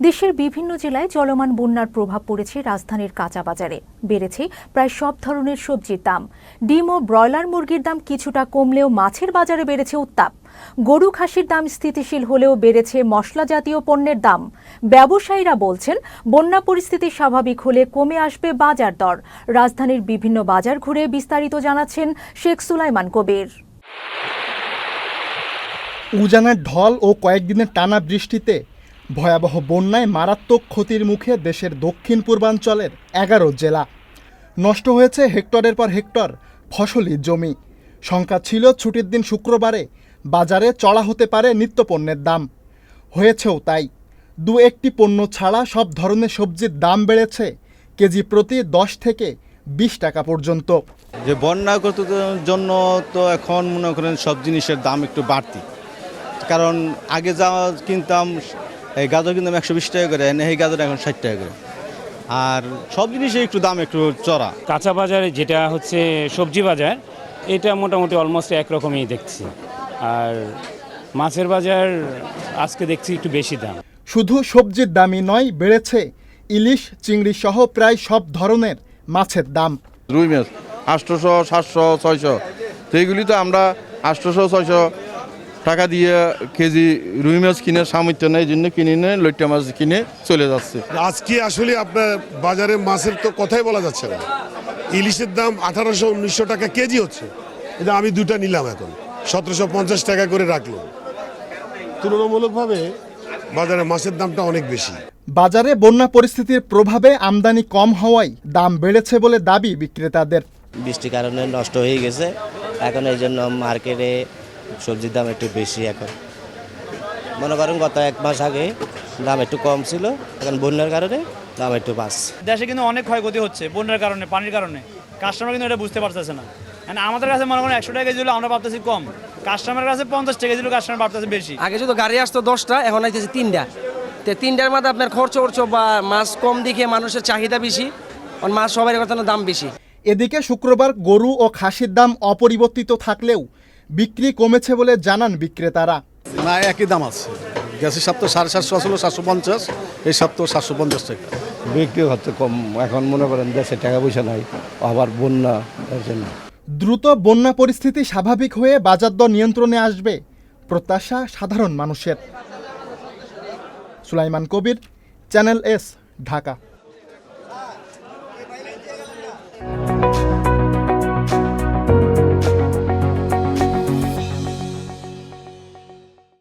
দেশের বিভিন্ন জেলায় চলমান বন্যার প্রভাব পড়েছে রাজধানীর কাঁচা বাজারে। বেড়েছে প্রায় সব ধরনের সবজির দাম। ডিম ও ব্রয়লার মুরগির দাম কিছুটা কমলেও মাছের বাজারে বেড়েছে উত্তাপ। গরু খাসির দাম স্থিতিশীল হলেও বেড়েছে মশলা জাতীয় পণ্যের দাম। ব্যবসায়ীরা বলছেন, বন্যা পরিস্থিতি স্বাভাবিক হলে কমে আসবে বাজার দর। রাজধানীর বিভিন্ন বাজার ঘুরে বিস্তারিত জানাচ্ছেন শেখ সুলাইমান কবির। উজানের ঢল ও কয়েকদিনের টানা বৃষ্টিতে ভয়াবহ বন্যায় মারাত্মক ক্ষতির মুখে দেশের দক্ষিণ পূর্বাঞ্চলের এগারো জেলা। নষ্ট হয়েছে হেক্টরের পর হেক্টর ফসলি জমি। সংখ্যা ছিল ছুটির দিন শুক্রবারে বাজারে চড়া হতে পারে নিত্যপণ্যের দাম। হয়েছেও তাই। দু একটি পণ্য ছাড়া সব ধরনের সবজির দাম বেড়েছে কেজি প্রতি দশ থেকে বিশ টাকা পর্যন্ত। যে বন্যাগত জন্য তো এখন মনে করেন সব জিনিসের দাম একটু বাড়তি। কারণ আগে যা কিনতাম এই গাজর কিনতাম একশো বিশ টাকা করে এই গাজর এখন ষাট টাকা করে। আর সব জিনিসের একটু দাম একটু চড়া। কাঁচা বাজারে যেটা হচ্ছে সবজি বাজার এটা মোটামুটি অলমোস্ট একরকমই দেখছি। আর মাছের বাজার আজকে দেখছি একটু বেশি দাম। শুধু সবজির দামই নয় বেড়েছে। ইলিশ চিংড়ি সহ প্রায় সব ধরনের মাছের দাম। রুই মাছ আটশোশো সাতশো ছয়শো। তো এইগুলি তো আমরা আটশোশো ছয়শো টাকা দিয়ে কেজি রুই মাছ কিনে সামর্থ্য নেই এই জন্য কিনে নিয়ে লইট্টা মাছ কিনে চলে যাচ্ছে। আজকে আসলে আপনার বাজারে মাছের তো কথাই বলা যাচ্ছে না। ইলিশের দাম আঠারোশো উনিশশো টাকা কেজি হচ্ছে। এটা আমি দুটা নিলাম এখন। সতেরোশো পঞ্চাশ টাকা করে রাখলাম। তুলনামূলকভাবে বাজারে মাছের দামটা অনেক বেশি। বাজারে বন্যা পরিস্থিতির প্রভাবে আমদানি কম হওয়ায় দাম বেড়েছে বলে দাবি বিক্রেতাদের। বৃষ্টির কারণে নষ্ট হয়ে গেছে। এখন এই জন্য মার্কেটে সবজির দাম একটু বেশি এখন। মনে করেন গত এক মাস আগে দাম একটু কম ছিল এখন বন্যার কারণে দাম একটু বাড়ছে। দেশে কিন্তু অনেক ক্ষয়ক্ষতি হচ্ছে বন্যার কারণে পানির কারণে। কাস্টমার কিন্তু এটা বুঝতে পারতেছে না। মানে আমাদের কাছে মনে করেন একশো টাকা কেজি হলে আমরা ভাবতেছি কম। কাস্টমারের কাছে পঞ্চাশ টাকা কেজি হলে কাস্টমার ভাবতেছে বেশি। আগে যদি গাড়ি আসতো দশটা এখন আইতেছে তিনটা। তো তিনটার মধ্যে আপনার খরচ উরচ বা মাছ কম দিকে মানুষের চাহিদা বেশি আর মাছ সবাই কথা দাম বেশি। এদিকে শুক্রবার গরু ও খাসির দাম অপরিবর্তিত থাকলেও বিক্রি কমেছে বলে জানান বিক্রেতারা। না একই দাম আছে। গ্যাসের সপ্তাহ সাড়ে সাতশো আসলো সাতশো পঞ্চাশ। এই সপ্তাহ সাতশো পঞ্চাশ টাকা। বিক্রি হচ্ছে কম। এখন মনে করেন দেশে টাকা পয়সা নাই আবার বন্যা এর জন্য। দ্রুত বন্যা পরিস্থিতি স্বাভাবিক হয়ে বাজার দর নিয়ন্ত্রণে আসবে প্রত্যাশা সাধারণ মানুষের। Sulaiman Kabir channel S Dhaka.